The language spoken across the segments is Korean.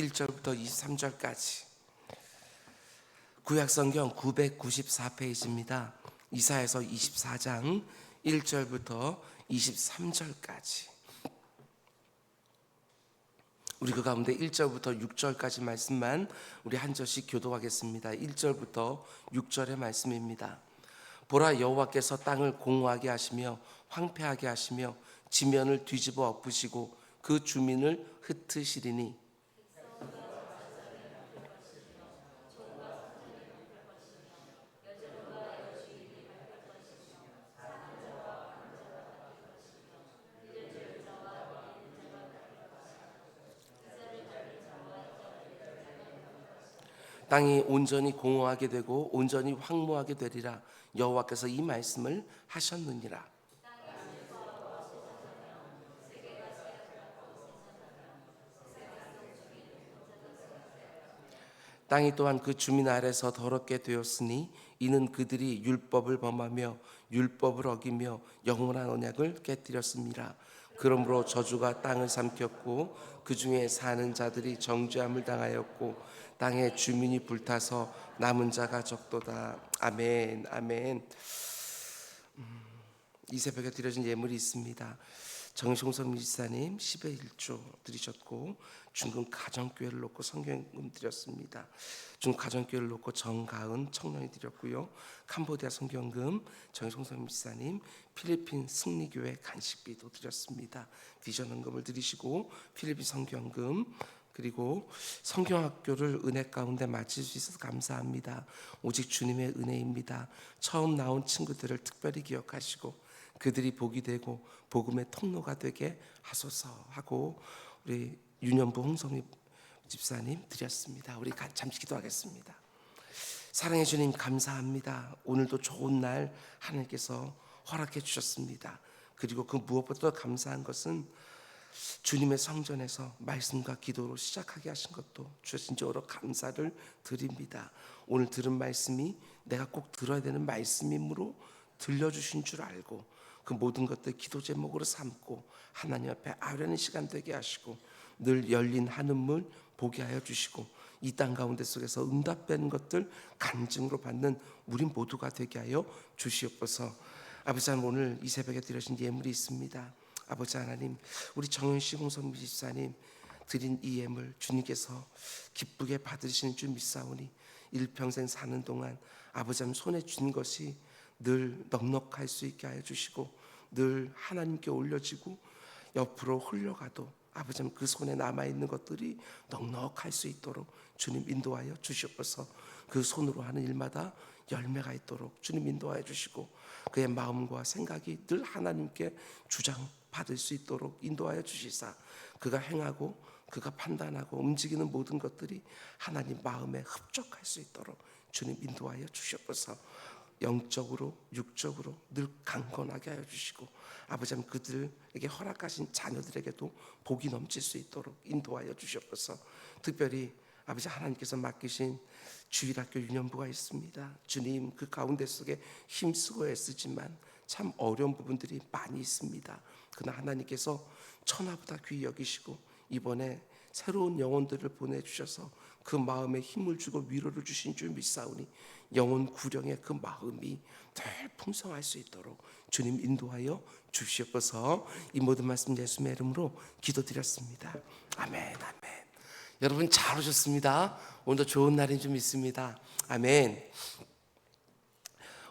1절부터 23절까지 구약성경 994페이지입니다. 이사에서 24장 1절부터 23절까지 우리 그 가운데 1절부터 6절까지 말씀만 우리 한 절씩 교도하겠습니다. 1절부터 6절의 말씀입니다. 보라 여호와께서 땅을 공허하게 하시며 황폐하게 하시며 지면을 뒤집어 엎으시고 그 주민을 흩으시리니 땅이 온전히 공허하게 되고 온전히 황무하게 되리라 여호와께서 이 말씀을 하셨느니라 땅이 또한 그 주민 아래서 더럽게 되었으니 이는 그들이 율법을 범하며 율법을 어기며 영원한 언약을 깨뜨렸습니다. 그러므로 저주가 땅을 삼켰고 그 중에 사는 자들이 정죄함을 당하였고 땅의 주민이 불타서 남은 자가 적도다. 아멘, 아멘. 음, 이 새벽에 드려진 예물이 있습니다. 정성선 밀사님 10의 1조 드리셨고 중근 가정교회를 놓고 성경금 드렸습니다. 중 가정교회를 놓고 정가은 청년이 드렸고요. 캄보디아 성경금 정성선 밀사님 필리핀 승리교회 간식비도 드렸습니다. 비전 헌금을 드리시고 필리핀 성경금 그리고 성경학교를 은혜 가운데 마칠 수 있어서 감사합니다. 오직 주님의 은혜입니다. 처음 나온 친구들을 특별히 기억하시고 그들이 복이 되고 복음의 통로가 되게 하소서 하고 우리 윤현부 홍성희 집사님 드렸습니다. 우리 잠시 기도하겠습니다. 사랑해 주님 감사합니다. 오늘도 좋은 날 하나님께서 허락해 주셨습니다. 그리고 그 무엇보다 감사한 것은 주님의 성전에서 말씀과 기도로 시작하게 하신 것도 주신적으로 감사를 드립니다. 오늘 들은 말씀이 내가 꼭 들어야 되는 말씀이므로 들려주신 줄 알고 그 모든 것들 기도 제목으로 삼고 하나님 앞에 아뢰는 시간 되게 하시고 늘 열린 하늘문 보게 하여 주시고 이 땅 가운데 속에서 응답되는 것들 간증으로 받는 우리 모두가 되게 하여 주시옵소서. 아버지 하나님 오늘 이 새벽에 드려진 예물이 있습니다. 아버지 하나님 우리 정현 씨 홍성미 집사님 드린 이 예물 주님께서 기쁘게 받으시는 줄 믿사오니 일평생 사는 동안 아버지 하나님 손에 준 것이 늘 넉넉할 수 있게 하여 주시고 늘 하나님께 올려지고 옆으로 흘러가도 아버지 그 손에 남아 있는 것들이 넉넉할 수 있도록 주님 인도하여 주시옵소서. 그 손으로 하는 일마다 열매가 있도록 주님 인도하여 주시고 그의 마음과 생각이 늘 하나님께 주장 받을 수 있도록 인도하여 주시사 그가 행하고 그가 판단하고 움직이는 모든 것들이 하나님 마음에 흡족할 수 있도록 주님 인도하여 주시옵소서. 영적으로 육적으로 늘 강건하게 하여 주시고 아버지 님 그들에게 허락하신 자녀들에게도 복이 넘칠 수 있도록 인도하여 주시옵소서. 특별히 아버지 하나님께서 맡기신 주일학교 유년부가 있습니다. 주님 그 가운데 속에 힘쓰고 애쓰지만 참 어려운 부분들이 많이 있습니다. 그러나 하나님께서 천하보다 귀히 여기시고 이번에 새로운 영혼들을 보내주셔서 그 마음에 힘을 주고 위로를 주신 줄 믿사오니 영혼 구령의 그 마음이 늘 풍성할 수 있도록 주님 인도하여 주시옵소서. 이 모든 말씀 예수의 이름으로 기도드렸습니다. 아멘 아멘. 여러분 잘 오셨습니다. 오늘도 좋은 날인 줄 믿습니다. 아멘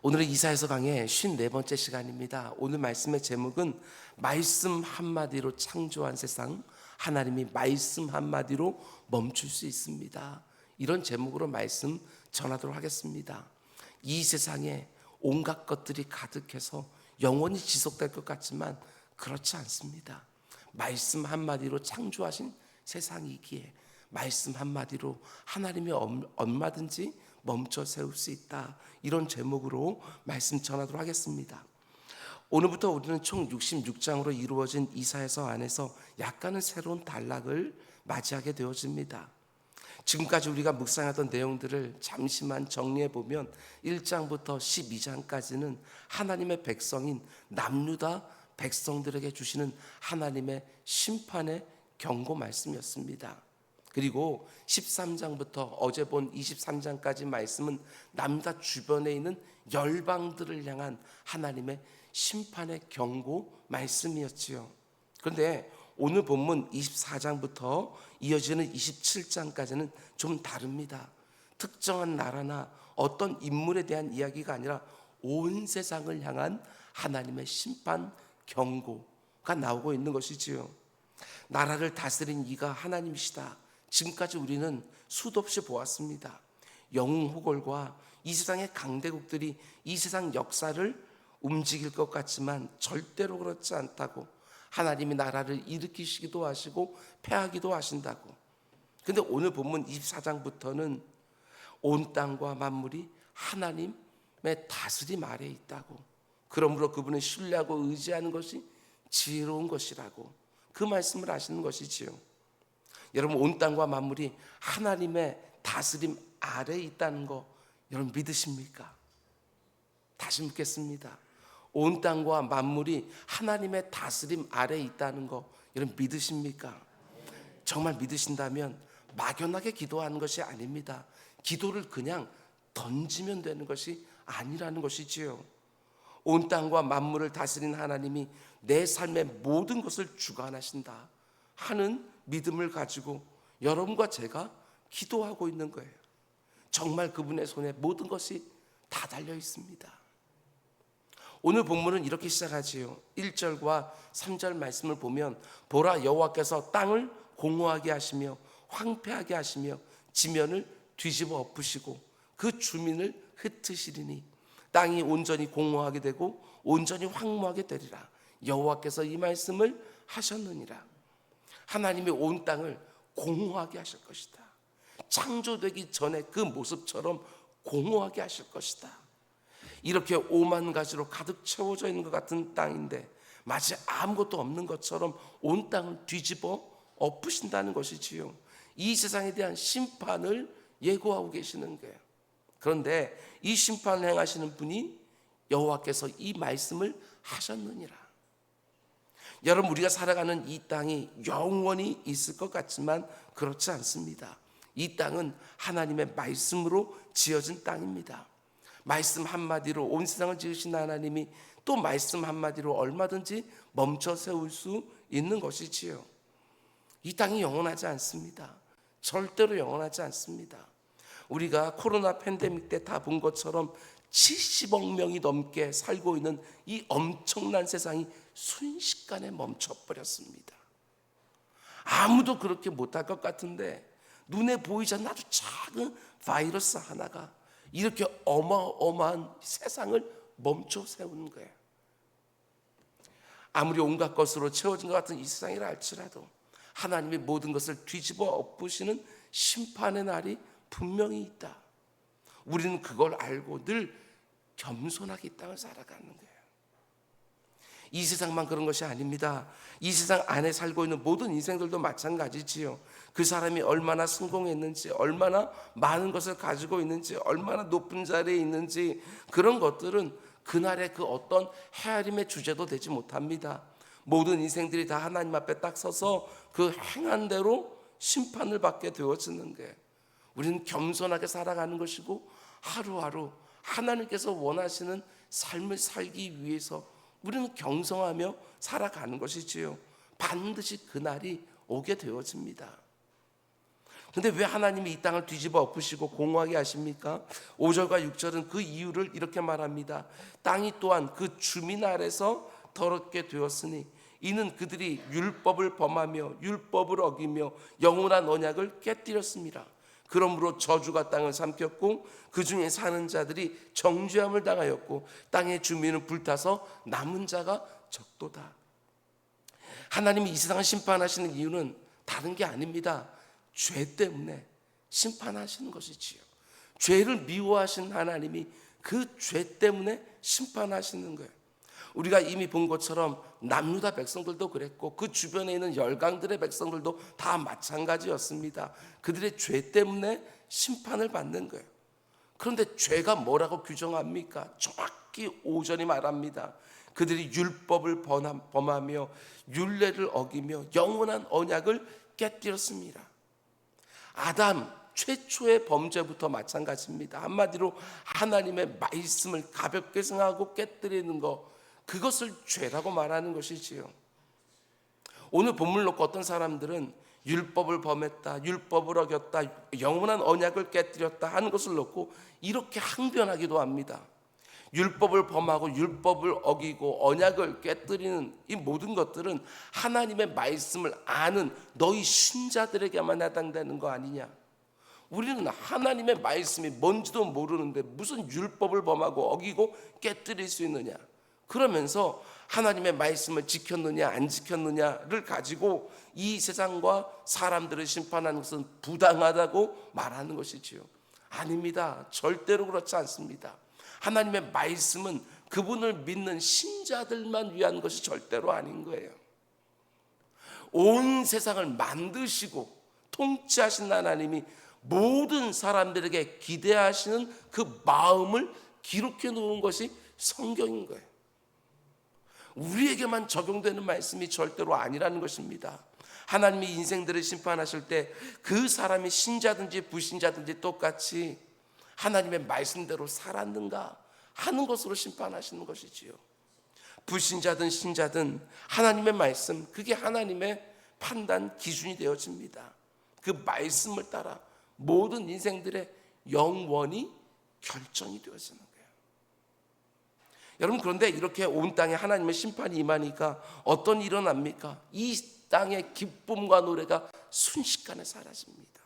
오늘은 이사에서 강의 54번째 시간입니다 오늘 말씀의 제목은 말씀 한마디로 창조한 세상 하나님이 말씀 한마디로 멈출 수 있습니다. 이런 제목으로 말씀 전하도록 하겠습니다. 이 세상에 온갖 것들이 가득해서 영원히 지속될 것 같지만 그렇지 않습니다. 말씀 한마디로 창조하신 세상이기에 말씀 한마디로 하나님이 얼마든지 멈춰 세울 수 있다. 이런 제목으로 말씀 전하도록 하겠습니다. 오늘부터 우리는 총 66장으로 이루어진 이사에서 안에서 약간은 새로운 단락을 맞이하게 되어집니다. 지금까지 우리가 묵상하던 내용들을 잠시만 정리해 보면 1장부터 12장까지는 하나님의 백성인 남유다 백성들에게 주시는 하나님의 심판의 경고 말씀이었습니다. 그리고 13장부터 어제 본 23장까지 말씀은 남자 주변에 있는 열방들을 향한 하나님의 심판의 경고 말씀이었지요. 그런데 오늘 본문 24장부터 이어지는 27장까지는 좀 다릅니다. 특정한 나라나 어떤 인물에 대한 이야기가 아니라 온 세상을 향한 하나님의 심판 경고가 나오고 있는 것이지요. 나라를 다스린 이가 하나님이시다. 지금까지 우리는 수도 없이 보았습니다. 영웅 호걸과 이 세상의 강대국들이 이 세상 역사를 움직일 것 같지만 절대로 그렇지 않다고 하나님이 나라를 일으키시기도 하시고 패하기도 하신다고. 근데 오늘 본문 24장부터는 온 땅과 만물이 하나님의 다스림 아래에 있다고. 그러므로 그분을 신뢰하고 의지하는 것이 지혜로운 것이라고. 그 말씀을 하시는 것이지요. 여러분 온 땅과 만물이 하나님의 다스림 아래에 있다는 거 여러분 믿으십니까? 다시 묻겠습니다. 온 땅과 만물이 하나님의 다스림 아래에 있다는 거 여러분 믿으십니까? 정말 믿으신다면 막연하게 기도하는 것이 아닙니다. 기도를 그냥 던지면 되는 것이 아니라는 것이지요. 온 땅과 만물을 다스린 하나님이 내 삶의 모든 것을 주관하신다 하는 믿음을 가지고 여러분과 제가 기도하고 있는 거예요. 정말 그분의 손에 모든 것이 다 달려 있습니다. 오늘 본문은 이렇게 시작하지요. 1절과 3절 말씀을 보면 보라 여호와께서 땅을 공허하게 하시며 황폐하게 하시며 지면을 뒤집어 엎으시고 그 주민을 흩으시리니 땅이 온전히 공허하게 되고 온전히 황무하게 되리라. 여호와께서 이 말씀을 하셨느니라. 하나님이 온 땅을 공허하게 하실 것이다. 창조되기 전에 그 모습처럼 공허하게 하실 것이다. 이렇게 오만 가지로 가득 채워져 있는 것 같은 땅인데 마치 아무것도 없는 것처럼 온 땅을 뒤집어 엎으신다는 것이지요. 이 세상에 대한 심판을 예고하고 계시는 거예요. 그런데 이 심판을 행하시는 분이 여호와께서 이 말씀을 하셨느니라. 여러분 우리가 살아가는 이 땅이 영원히 있을 것 같지만 그렇지 않습니다. 이 땅은 하나님의 말씀으로 지어진 땅입니다. 말씀 한마디로 온 세상을 지으신 하나님이 또 말씀 한마디로 얼마든지 멈춰 세울 수 있는 것이지요. 이 땅이 영원하지 않습니다. 절대로 영원하지 않습니다. 우리가 코로나 팬데믹 때 다 본 것처럼 70억 명이 넘게 살고 있는 이 엄청난 세상이 순식간에 멈춰버렸습니다. 아무도 그렇게 못할 것 같은데 눈에 보이지 않는 아주 작은 바이러스 하나가 이렇게 어마어마한 세상을 멈춰 세우는 거예요. 아무리 온갖 것으로 채워진 것 같은 이 세상이라 할지라도 하나님이 모든 것을 뒤집어 엎으시는 심판의 날이 분명히 있다. 우리는 그걸 알고 늘 겸손하게 이 땅을 살아가는 거예요. 이 세상만 그런 것이 아닙니다. 이 세상 안에 살고 있는 모든 인생들도 마찬가지지요. 그 사람이 얼마나 성공했는지, 얼마나 많은 것을 가지고 있는지, 얼마나 높은 자리에 있는지 그런 것들은 그날의 그 어떤 헤아림의 주제도 되지 못합니다. 모든 인생들이 다 하나님 앞에 딱 서서 그 행한 대로 심판을 받게 되어지는 거예요. 우리는 겸손하게 살아가는 것이고 하루하루 하나님께서 원하시는 삶을 살기 위해서 우리는 경성하며 살아가는 것이지요. 반드시 그날이 오게 되어집니다. 근데 왜 하나님이 이 땅을 뒤집어 엎으시고 공허하게 하십니까? 5절과 6절은 그 이유를 이렇게 말합니다. 땅이 또한 그 주민 아래서 더럽게 되었으니 이는 그들이 율법을 범하며 율법을 어기며 영원한 언약을 깨뜨렸습니다. 그러므로 저주가 땅을 삼켰고 그 중에 사는 자들이 정죄함을 당하였고 땅의 주민은 불타서 남은 자가 적도다. 하나님이 이 세상을 심판하시는 이유는 다른 게 아닙니다. 죄 때문에 심판하시는 것이지요. 죄를 미워하신 하나님이 그 죄 때문에 심판하시는 거예요. 우리가 이미 본 것처럼 남유다 백성들도 그랬고 그 주변에 있는 열강들의 백성들도 다 마찬가지였습니다. 그들의 죄 때문에 심판을 받는 거예요. 그런데 죄가 뭐라고 규정합니까? 정확히 오전이 말합니다. 그들이 율법을 범하며 율례를 어기며 영원한 언약을 깨뜨렸습니다. 아담 최초의 범죄부터 마찬가지입니다. 한마디로 하나님의 말씀을 가볍게 생각하고 깨뜨리는 것 그것을 죄라고 말하는 것이지요. 오늘 본문 놓고 어떤 사람들은 율법을 범했다, 율법을 어겼다, 영원한 언약을 깨뜨렸다 하는 것을 놓고 이렇게 항변하기도 합니다. 율법을 범하고 율법을 어기고 언약을 깨뜨리는 이 모든 것들은 하나님의 말씀을 아는 너희 신자들에게만 해당되는 거 아니냐? 우리는 하나님의 말씀이 뭔지도 모르는데 무슨 율법을 범하고 어기고 깨뜨릴 수 있느냐? 그러면서 하나님의 말씀을 지켰느냐 안 지켰느냐를 가지고 이 세상과 사람들을 심판하는 것은 부당하다고 말하는 것이지요. 아닙니다. 절대로 그렇지 않습니다. 하나님의 말씀은 그분을 믿는 신자들만 위한 것이 절대로 아닌 거예요. 온 세상을 만드시고 통치하신 하나님이 모든 사람들에게 기대하시는 그 마음을 기록해 놓은 것이 성경인 거예요. 우리에게만 적용되는 말씀이 절대로 아니라는 것입니다. 하나님이 인생들을 심판하실 때 그 사람이 신자든지 불신자든지 똑같이 하나님의 말씀대로 살았는가 하는 것으로 심판하시는 것이지요. 불신자든 신자든 하나님의 말씀 그게 하나님의 판단 기준이 되어집니다. 그 말씀을 따라 모든 인생들의 영원히 결정이 되어지는. 여러분 그런데 이렇게 온 땅에 하나님의 심판이 임하니까 어떤 일어납니까? 이 땅의 기쁨과 노래가 순식간에 사라집니다.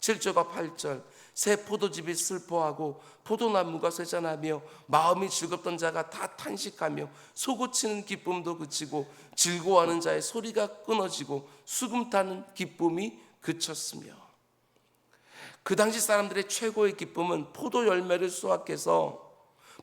7절과 8절 새 포도즙이 슬퍼하고 포도나무가 쇠잔하며 마음이 즐겁던 자가 다 탄식하며 소고치는 기쁨도 그치고 즐거워하는 자의 소리가 끊어지고 수금 타는 기쁨이 그쳤으며 그 당시 사람들의 최고의 기쁨은 포도 열매를 수확해서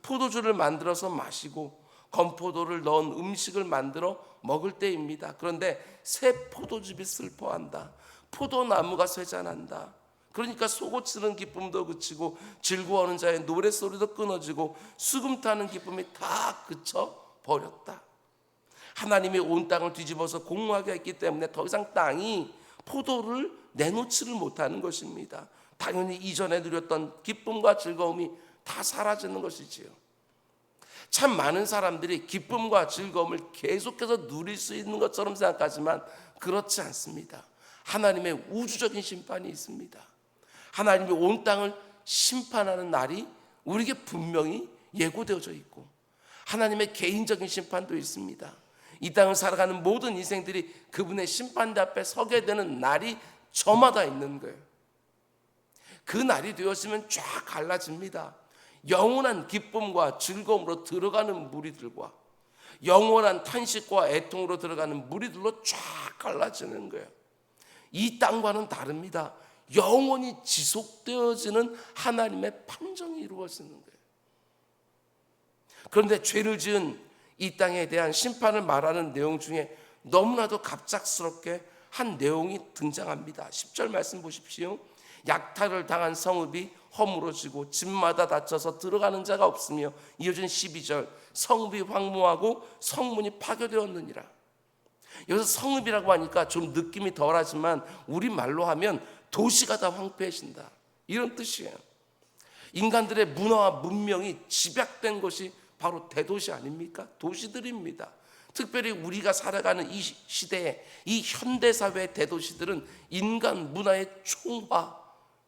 포도주를 만들어서 마시고 건포도를 넣은 음식을 만들어 먹을 때입니다. 그런데 새 포도즙이 슬퍼한다. 포도나무가 쇠잔한다. 그러니까 속고치는 기쁨도 그치고 즐거워하는 자의 노랫소리도 끊어지고 수금 타는 기쁨이 다 그쳐 버렸다. 하나님이 온 땅을 뒤집어서 공허하게 했기 때문에 더 이상 땅이 포도를 내놓지를 못하는 것입니다. 당연히 이전에 누렸던 기쁨과 즐거움이 다 사라지는 것이지요. 참 많은 사람들이 기쁨과 즐거움을 계속해서 누릴 수 있는 것처럼 생각하지만 그렇지 않습니다. 하나님의 우주적인 심판이 있습니다. 하나님이 온 땅을 심판하는 날이 우리에게 분명히 예고되어져 있고 하나님의 개인적인 심판도 있습니다. 이 땅을 살아가는 모든 인생들이 그분의 심판대 앞에 서게 되는 날이 저마다 있는 거예요. 그 날이 되었으면 쫙 갈라집니다. 영원한 기쁨과 즐거움으로 들어가는 무리들과 영원한 탄식과 애통으로 들어가는 무리들로 쫙 갈라지는 거예요. 이 땅과는 다릅니다. 영원히 지속되어지는 하나님의 판정이 이루어지는 거예요. 그런데 죄를 지은 이 땅에 대한 심판을 말하는 내용 중에 너무나도 갑작스럽게 한 내용이 등장합니다. 10절 말씀 보십시오. 약탈을 당한 성읍이 허물어지고 집마다 닫혀서 들어가는 자가 없으며 이어진 12절 성읍이 황무하고 성문이 파괴되었느니라. 여기서 성읍이라고 하니까 좀 느낌이 덜하지만 우리 말로 하면 도시가 다 황폐해진다. 이런 뜻이에요. 인간들의 문화와 문명이 집약된 것이 바로 대도시 아닙니까? 도시들입니다. 특별히 우리가 살아가는 이 시대에 이 현대 사회의 대도시들은 인간 문화의 총화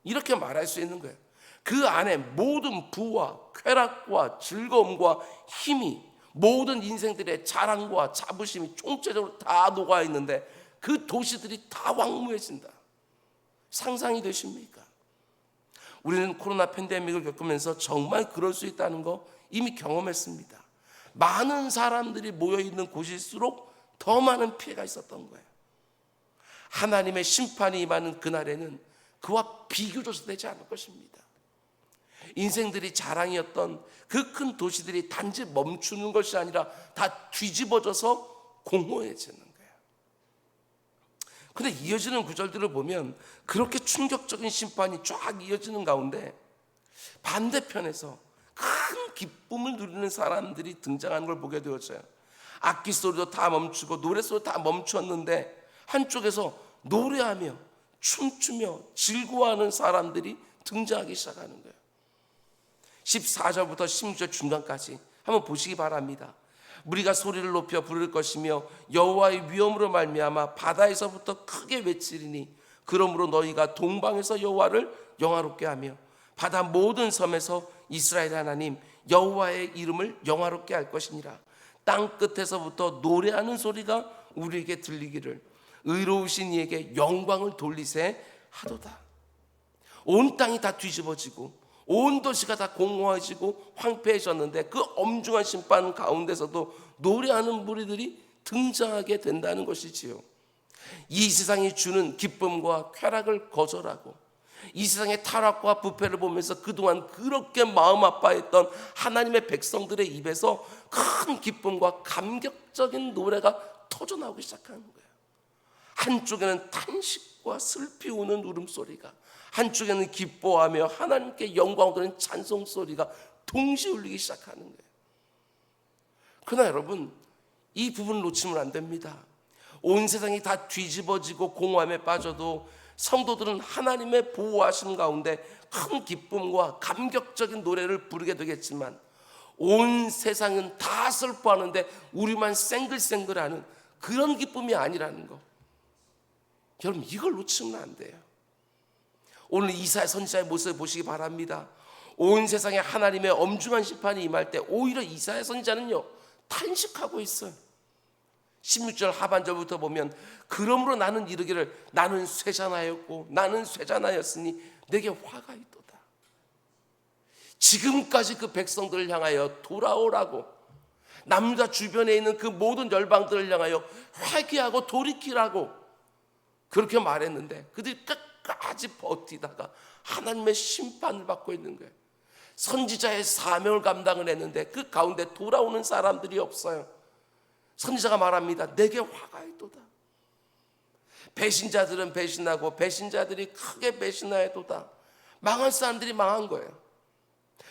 이렇게 말할 수 있는 거예요. 그 안에 모든 부와 쾌락과 즐거움과 힘이 모든 인생들의 자랑과 자부심이 총체적으로 다 녹아 있는데 그 도시들이 다 황무해진다. 상상이 되십니까? 우리는 코로나 팬데믹을 겪으면서 정말 그럴 수 있다는 거 이미 경험했습니다. 많은 사람들이 모여 있는 곳일수록 더 많은 피해가 있었던 거예요. 하나님의 심판이 임하는 그날에는 그와 비교조차 되지 않을 것입니다. 인생들이 자랑이었던 그 큰 도시들이 단지 멈추는 것이 아니라 다 뒤집어져서 공허해지는 거예요. 근데 이어지는 구절들을 보면 그렇게 충격적인 심판이 쫙 이어지는 가운데 반대편에서 큰 기쁨을 누리는 사람들이 등장하는 걸 보게 되었어요. 악기 소리도 다 멈추고 노래 소리도 다 멈추었는데 한쪽에서 노래하며 춤추며 즐거워하는 사람들이 등장하기 시작하는 거예요. 14절부터 16절 중간까지 한번 보시기 바랍니다. 우리가 소리를 높여 부를 것이며 여호와의 위엄으로 말미암아 바다에서부터 크게 외치리니 그러므로 너희가 동방에서 여호와를 영화롭게 하며 바다 모든 섬에서 이스라엘 하나님 여호와의 이름을 영화롭게 할 것이니라. 땅 끝에서부터 노래하는 소리가 우리에게 들리기를 의로우신 이에게 영광을 돌리세 하도다. 온 땅이 다 뒤집어지고 온 도시가 다 공허해지고 황폐해졌는데 그 엄중한 심판 가운데서도 노래하는 무리들이 등장하게 된다는 것이지요. 이 세상이 주는 기쁨과 쾌락을 거절하고 이 세상의 타락과 부패를 보면서 그동안 그렇게 마음 아파했던 하나님의 백성들의 입에서 큰 기쁨과 감격적인 노래가 터져 나오기 시작하는 거예요. 한쪽에는 탄식과 슬피 우는 울음소리가 한쪽에는 기뻐하며 하나님께 영광 돌리는 찬송 소리가 동시에 울리기 시작하는 거예요. 그러나 여러분 이 부분을 놓치면 안 됩니다. 온 세상이 다 뒤집어지고 공허함에 빠져도 성도들은 하나님의 보호하심 가운데 큰 기쁨과 감격적인 노래를 부르게 되겠지만 온 세상은 다 슬퍼하는데 우리만 생글생글하는 그런 기쁨이 아니라는 거. 여러분 이걸 놓치면 안 돼요. 오늘 이사야 선지자의 모습을 보시기 바랍니다. 온 세상에 하나님의 엄중한 심판이 임할 때 오히려 이사야 선지자는요 탄식하고 있어요. 16절 하반절부터 보면 그러므로 나는 이르기를 나는 쇠잔하였고 나는 쇠잔하였으니 내게 화가 있도다. 지금까지 그 백성들을 향하여 돌아오라고 남자 주변에 있는 그 모든 열방들을 향하여 회개하고 돌이키라고 그렇게 말했는데 그들이 끝까지 버티다가 하나님의 심판을 받고 있는 거예요. 선지자의 사명을 감당을 했는데 그 가운데 돌아오는 사람들이 없어요. 선지자가 말합니다. 내게 화가 있도다. 배신자들은 배신하고 배신자들이 크게 배신하여도다. 망한 사람들이 망한 거예요.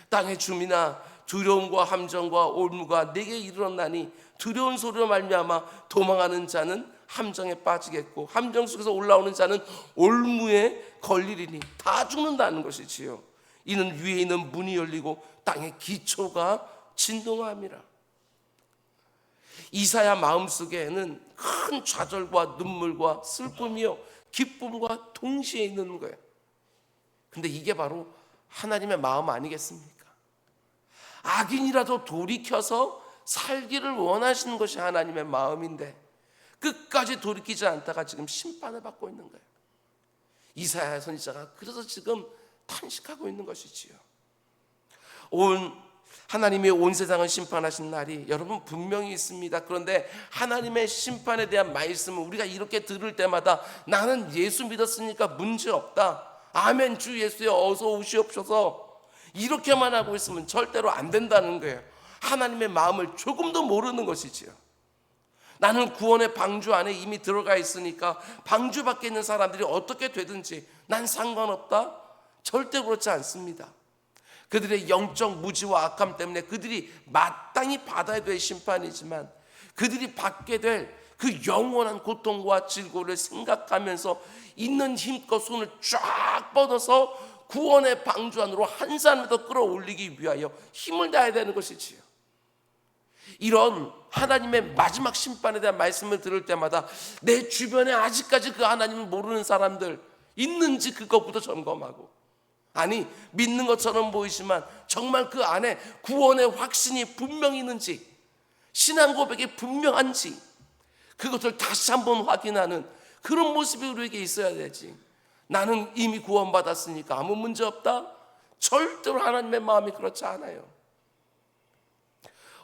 땅의 주민아 두려움과 함정과 올무가 내게 이르렀나니 두려운 소리로 말미암아 도망하는 자는 함정에 빠지겠고 함정 속에서 올라오는 자는 올무에 걸리리니 다 죽는다는 것이지요. 이는 위에 있는 문이 열리고 땅의 기초가 진동함이라. 이사야 마음속에는 큰 좌절과 눈물과 슬픔이요 기쁨과 동시에 있는 거예요. 근데 이게 바로 하나님의 마음 아니겠습니까? 악인이라도 돌이켜서 살기를 원하시는 것이 하나님의 마음인데 끝까지 돌이키지 않다가 지금 심판을 받고 있는 거예요. 이사야 선지자가 그래서 지금 탄식하고 있는 것이지요. 온 하나님이 온 세상을 심판하신 날이 여러분 분명히 있습니다. 그런데 하나님의 심판에 대한 말씀을 우리가 이렇게 들을 때마다 나는 예수 믿었으니까 문제 없다. 아멘 주 예수여 어서 오시옵소서. 이렇게만 하고 있으면 절대로 안 된다는 거예요. 하나님의 마음을 조금도 모르는 것이지요. 나는 구원의 방주 안에 이미 들어가 있으니까 방주 밖에 있는 사람들이 어떻게 되든지 난 상관없다. 절대 그렇지 않습니다. 그들의 영적 무지와 악함 때문에 그들이 마땅히 받아야 될 심판이지만 그들이 받게 될 그 영원한 고통과 질고를 생각하면서 있는 힘껏 손을 쫙 뻗어서 구원의 방주 안으로 한 사람을 더 끌어올리기 위하여 힘을 다해야 되는 것이지요. 이런 하나님의 마지막 심판에 대한 말씀을 들을 때마다 내 주변에 아직까지 그 하나님을 모르는 사람들 있는지 그것부터 점검하고 아니 믿는 것처럼 보이지만 정말 그 안에 구원의 확신이 분명히 있는지 신앙 고백이 분명한지 그것을 다시 한번 확인하는 그런 모습이 우리에게 있어야 되지. 나는 이미 구원받았으니까 아무 문제 없다. 절대로 하나님의 마음이 그렇지 않아요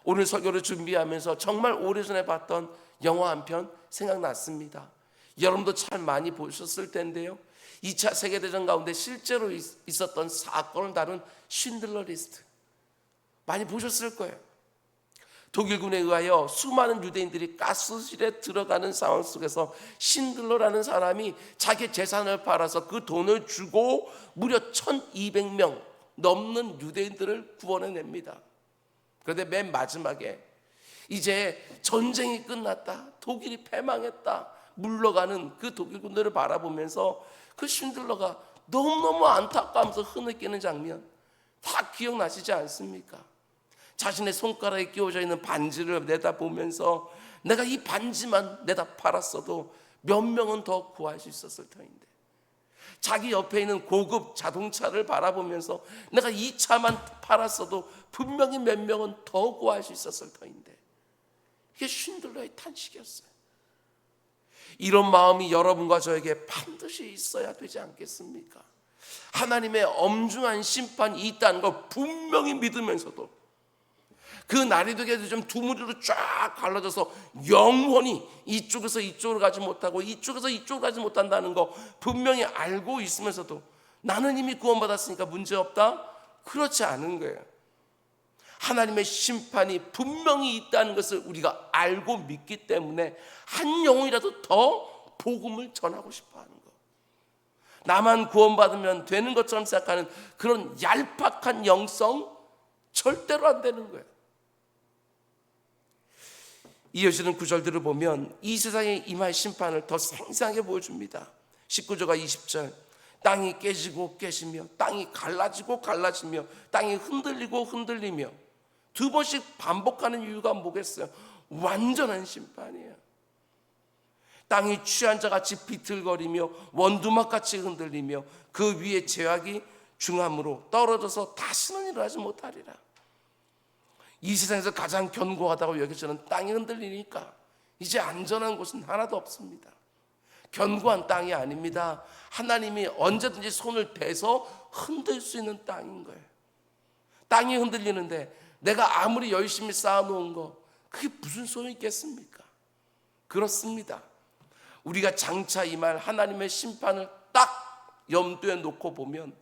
오늘 설교를 준비하면서 정말 오래전에 봤던 영화 한 편 생각났습니다 여러분도 참 많이 보셨을 텐데요 2차 세계대전 가운데 실제로 있- 있었던 사건을 다룬 쉰들러 리스트 많이 보셨을 거예요. 독일군에 의하여 수많은 유대인들이 가스실에 들어가는 상황 속에서 신들러라는 사람이 자기 재산을 팔아서 그 돈을 주고 무려 1200명 넘는 유대인들을 구원해냅니다. 그런데 맨 마지막에 이제 전쟁이 끝났다. 독일이 패망했다. 물러가는 그 독일군들을 바라보면서 그 쉰들러가 너무너무 안타까우면서 흐느끼는 장면 다 기억나시지 않습니까? 자신의 손가락에 끼워져 있는 반지를 내다보면서 내가 이 반지만 내다 팔았어도 몇 명은 더 구할 수 있었을 터인데 자기 옆에 있는 고급 자동차를 바라보면서 내가 이 차만 팔았어도 분명히 몇 명은 더 구할 수 있었을 터인데 이게 쉰들러의 탄식이었어요. 이런 마음이 여러분과 저에게 반드시 있어야 되지 않겠습니까? 하나님의 엄중한 심판이 있다는 걸 분명히 믿으면서도 그 날이 되게 좀 두 무리로 쫙 갈라져서 영원히 이쪽에서 이쪽으로 가지 못하고 이쪽에서 이쪽으로 가지 못한다는 거 분명히 알고 있으면서도 나는 이미 구원받았으니까 문제 없다? 그렇지 않은 거예요. 하나님의 심판이 분명히 있다는 것을 우리가 알고 믿기 때문에 한 영혼이라도 더 복음을 전하고 싶어 하는 거. 나만 구원받으면 되는 것처럼 생각하는 그런 얄팍한 영성 절대로 안 되는 거예요. 이어지는 구절들을 보면 이 세상에 임할 심판을 더 생생하게 보여줍니다. 19절과 20절 땅이 깨지고 깨지며 땅이 갈라지고 갈라지며 땅이 흔들리고 흔들리며 두 번씩 반복하는 이유가 뭐겠어요? 완전한 심판이에요. 땅이 취한 자 같이 비틀거리며 원두막 같이 흔들리며 그 위에 죄악이 중함으로 떨어져서 다시는 일어나지 못하리라. 이 세상에서 가장 견고하다고 여겨지는 땅이 흔들리니까 이제 안전한 곳은 하나도 없습니다. 견고한 땅이 아닙니다. 하나님이 언제든지 손을 대서 흔들 수 있는 땅인 거예요. 땅이 흔들리는데 내가 아무리 열심히 쌓아놓은 거 그게 무슨 소용이 있겠습니까? 그렇습니다. 우리가 장차 임할 하나님의 심판을 딱 염두에 놓고 보면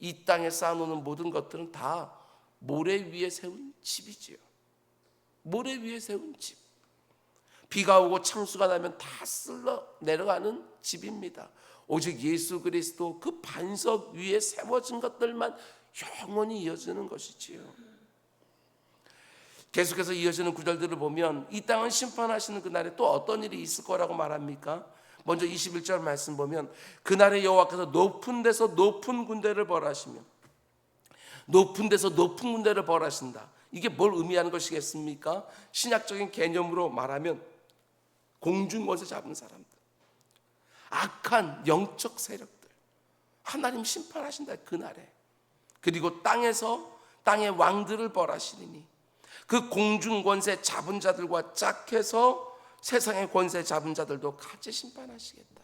이 땅에 쌓아놓는 모든 것들은 다 모래 위에 세운 집이지요. 모래 위에 세운 집. 비가 오고 창수가 나면 다 쓸러 내려가는 집입니다. 오직 예수 그리스도 그 반석 위에 세워진 것들만 영원히 이어지는 것이지요. 계속해서 이어지는 구절들을 보면 이 땅은 심판하시는 그날에 또 어떤 일이 있을 거라고 말합니까? 먼저 21절 말씀 보면 그날에 여호와께서 높은 데서 높은 군대를 벌하시며 높은 데서 높은 군대를 벌하신다. 이게 뭘 의미하는 것이겠습니까? 신약적인 개념으로 말하면 공중 권세 잡은 사람들, 악한 영적 세력들, 하나님 심판하신다 그날에. 그리고 땅에서 땅의 왕들을 벌하시리니 그 공중 권세 잡은 자들과 짝해서 세상의 권세 잡은 자들도 같이 심판하시겠다.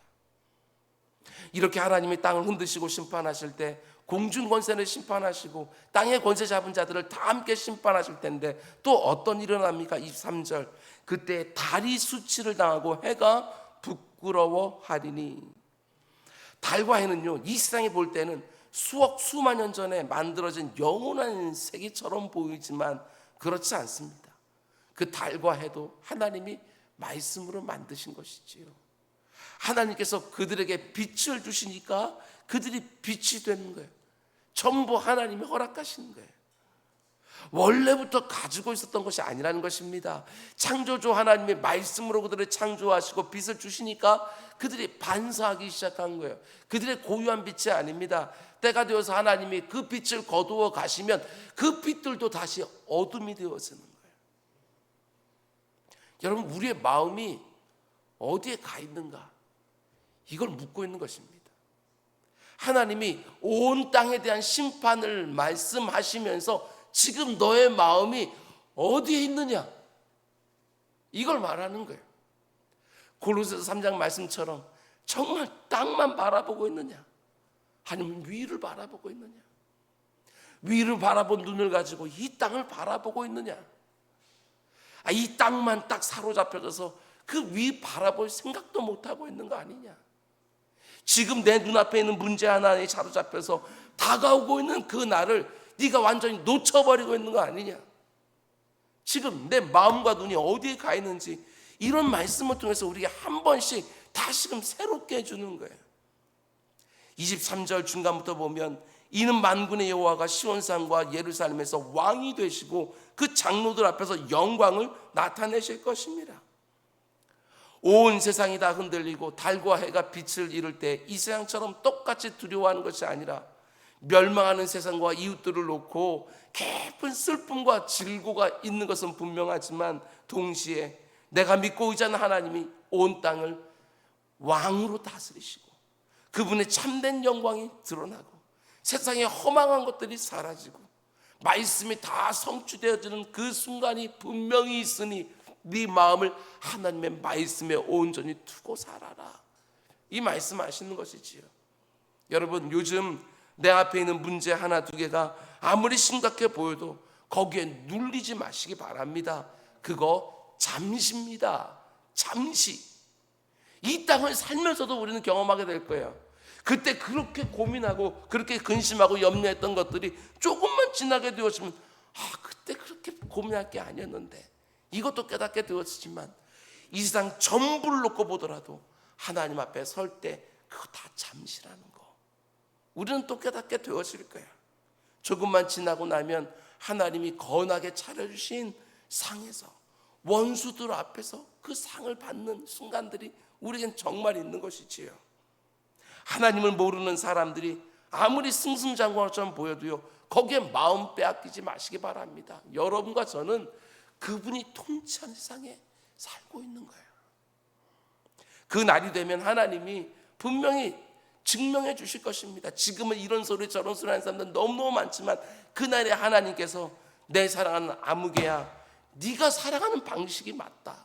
이렇게 하나님이 땅을 흔드시고 심판하실 때 공중 권세를 심판하시고 땅의 권세 잡은 자들을 다 함께 심판하실 텐데 또 어떤 일어납니까? 23절 그때 달이 수치를 당하고 해가 부끄러워하리니 달과 해는요 이 세상에 볼 때는 수억 수만 년 전에 만들어진 영원한 세계처럼 보이지만 그렇지 않습니다. 그 달과 해도 하나님이 말씀으로 만드신 것이지요. 하나님께서 그들에게 빛을 주시니까 그들이 빛이 되는 거예요. 전부 하나님이 허락하신 거예요. 원래부터 가지고 있었던 것이 아니라는 것입니다. 창조주 하나님의 말씀으로 그들을 창조하시고 빛을 주시니까 그들이 반사하기 시작한 거예요. 그들의 고유한 빛이 아닙니다. 때가 되어서 하나님이 그 빛을 거두어 가시면 그 빛들도 다시 어둠이 되어지는 거예요. 여러분, 우리의 마음이 어디에 가 있는가? 이걸 묻고 있는 것입니다. 하나님이 온 땅에 대한 심판을 말씀하시면서 지금 너의 마음이 어디에 있느냐? 이걸 말하는 거예요. 골로새서 3장 말씀처럼 정말 땅만 바라보고 있느냐? 아니면 위를 바라보고 있느냐? 위를 바라본 눈을 가지고 이 땅을 바라보고 있느냐? 아, 이 땅만 딱 사로잡혀져서 그 위 바라볼 생각도 못 하고 있는 거 아니냐? 지금 내 눈앞에 있는 문제 하나에 사로잡혀서 다가오고 있는 그 나를 네가 완전히 놓쳐버리고 있는 거 아니냐? 지금 내 마음과 눈이 어디에 가 있는지 이런 말씀을 통해서 우리가 한 번씩 다시금 새롭게 해주는 거예요. 23절 중간부터 보면 이는 만군의 여호와가 시온산과 예루살렘에서 왕이 되시고 그 장로들 앞에서 영광을 나타내실 것입니다. 온 세상이 다 흔들리고 달과 해가 빛을 잃을 때 이 세상처럼 똑같이 두려워하는 것이 아니라 멸망하는 세상과 이웃들을 놓고 깊은 슬픔과 질고가 있는 것은 분명하지만 동시에 내가 믿고 의지하는 하나님이 온 땅을 왕으로 다스리시고 그분의 참된 영광이 드러나고 세상의 허망한 것들이 사라지고 말씀이 다 성취되어지는 그 순간이 분명히 있으니 네 마음을 하나님의 말씀에 온전히 두고 살아라. 이 말씀 하시는 것이지요. 여러분 요즘 내 앞에 있는 문제 하나 두 개가 아무리 심각해 보여도 거기에 눌리지 마시기 바랍니다. 그거 잠시입니다. 잠시. 이 땅을 살면서도 우리는 경험하게 될 거예요. 그때 그렇게 고민하고 그렇게 근심하고 염려했던 것들이 조금만 지나게 되었으면 아 그때 그렇게 고민할 게 아니었는데 이것도 깨닫게 되었지만 이 세상 전부를 놓고 보더라도 하나님 앞에 설 때 그거 다 잠시라는 거. 우리는 또 깨닫게 되었을 거야. 조금만 지나고 나면 하나님이 거나게 차려주신 상에서 원수들 앞에서 그 상을 받는 순간들이 우리에겐 정말 있는 것이지요. 하나님을 모르는 사람들이 아무리 승승장구처럼 보여도요 거기에 마음 빼앗기지 마시기 바랍니다. 여러분과 저는 그분이 통치하는 세상에 살고 있는 거예요. 그 날이 되면 하나님이 분명히 증명해 주실 것입니다. 지금은 이런 소리 저런 소리 하는 사람들 너무너무 많지만 그날에 하나님께서 내 사랑하는 아무개야 네가 사랑하는 방식이 맞다.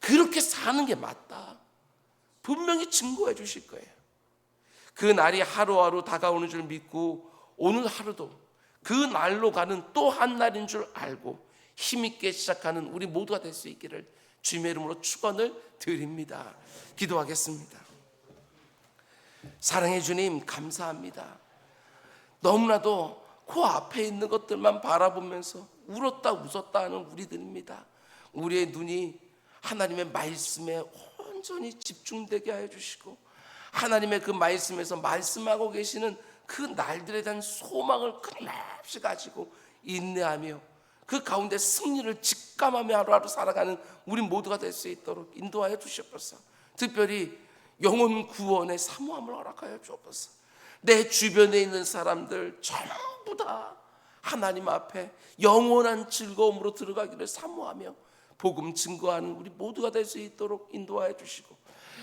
그렇게 사는 게 맞다. 분명히 증거해 주실 거예요. 그 날이 하루하루 다가오는 줄 믿고 오늘 하루도 그 날로 가는 또 한 날인 줄 알고 힘있게 시작하는 우리 모두가 될 수 있기를 주님의 이름으로 축원을 드립니다. 기도하겠습니다. 사랑해 주님 감사합니다. 너무나도 그 앞에 있는 것들만 바라보면서 울었다 웃었다 하는 우리들입니다. 우리의 눈이 하나님의 말씀에 온전히 집중되게 하여 주시고 하나님의 그 말씀에서 말씀하고 계시는 그 날들에 대한 소망을 끊임없이 가지고 인내하며 그 가운데 승리를 직감하며 하루하루 살아가는 우리 모두가 될 수 있도록 인도하여 주시옵소서. 특별히 영혼 구원의 사모함을 허락하여 주옵소서. 내 주변에 있는 사람들 전부 다 하나님 앞에 영원한 즐거움으로 들어가기를 사모하며 복음 증거하는 우리 모두가 될 수 있도록 인도하여 주시고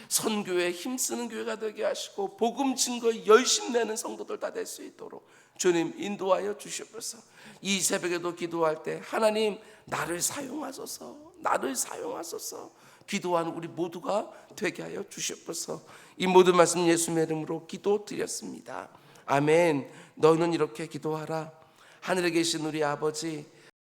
선교에 힘쓰는 교회가 되게 하시고 복음 증거에 열심 내는 성도들 다 될 수 있도록 주님 인도하여 주시옵소서. 이 새벽에도 기도할 때 하나님 나를 사용하소서. 나를 사용하소서. 기도하는 우리 모두가 되게 하여 주시옵소서. 이 모든 말씀 예수님의 이름으로 기도드렸습니다. 아멘. 너희는 이렇게 기도하라. 하늘에 계신 우리 아버지